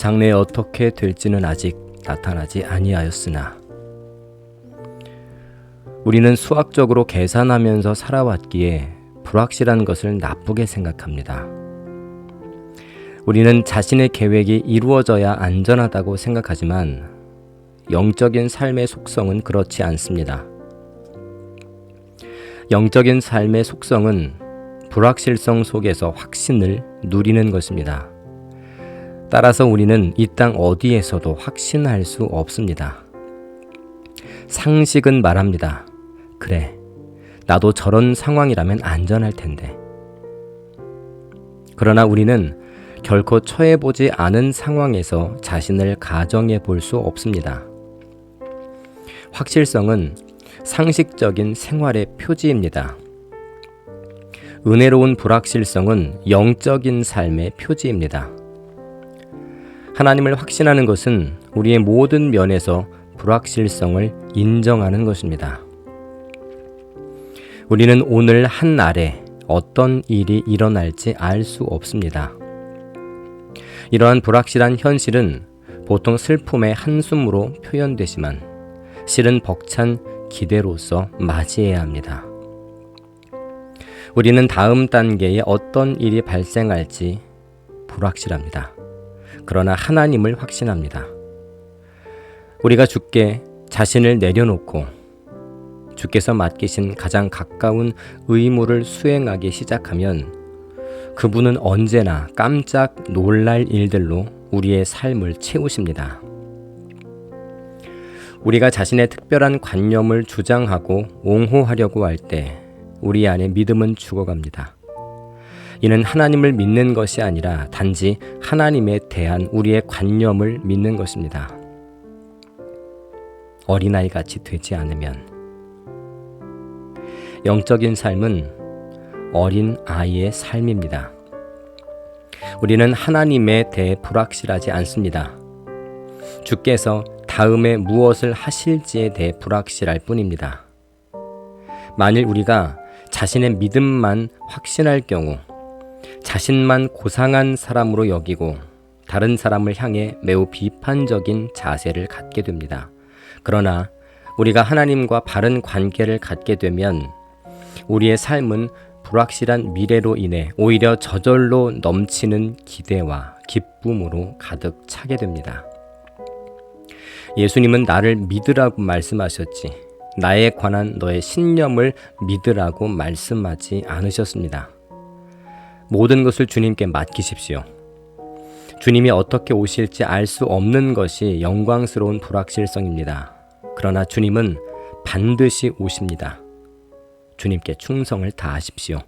장래에 어떻게 될지는 아직 나타나지 아니하였으나 우리는 수학적으로 계산하면서 살아왔기에 불확실한 것을 나쁘게 생각합니다. 우리는 자신의 계획이 이루어져야 안전하다고 생각하지만 영적인 삶의 속성은 그렇지 않습니다. 영적인 삶의 속성은 불확실성 속에서 확신을 누리는 것입니다. 따라서 우리는 이 땅 어디에서도 확신할 수 없습니다. 상식은 말합니다. 그래, 나도 저런 상황이라면 안전할 텐데. 그러나 우리는 결코 처해보지 않은 상황에서 자신을 가정해 볼 수 없습니다. 확실성은 상식적인 생활의 표지입니다. 은혜로운 불확실성은 영적인 삶의 표지입니다. 하나님을 확신하는 것은 우리의 모든 면에서 불확실성을 인정하는 것입니다. 우리는 오늘 한 날에 어떤 일이 일어날지 알 수 없습니다. 이러한 불확실한 현실은 보통 슬픔의 한숨으로 표현되지만 실은 벅찬 기대로서 맞이해야 합니다. 우리는 다음 단계에 어떤 일이 발생할지 불확실합니다. 그러나 하나님을 확신합니다. 우리가 주께 자신을 내려놓고 주께서 맡기신 가장 가까운 의무를 수행하기 시작하면 그분은 언제나 깜짝 놀랄 일들로 우리의 삶을 채우십니다. 우리가 자신의 특별한 관념을 주장하고 옹호하려고 할 때 우리 안에 믿음은 죽어갑니다. 이는 하나님을 믿는 것이 아니라 단지 하나님에 대한 우리의 관념을 믿는 것입니다. 어린아이 같이 되지 않으면 영적인 삶은 어린 아이의 삶입니다. 우리는 하나님에 대해 불확실하지 않습니다. 주께서 다음에 무엇을 하실지에 대해 불확실할 뿐입니다. 만일 우리가 자신의 믿음만 확신할 경우 자신만 고상한 사람으로 여기고 다른 사람을 향해 매우 비판적인 자세를 갖게 됩니다. 그러나 우리가 하나님과 바른 관계를 갖게 되면 우리의 삶은 불확실한 미래로 인해 오히려 저절로 넘치는 기대와 기쁨으로 가득 차게 됩니다. 예수님은 나를 믿으라고 말씀하셨지, 나에 관한 너의 신념을 믿으라고 말씀하지 않으셨습니다. 모든 것을 주님께 맡기십시오. 주님이 어떻게 오실지 알 수 없는 것이 영광스러운 불확실성입니다. 그러나 주님은 반드시 오십니다. 주님께 충성을 다하십시오.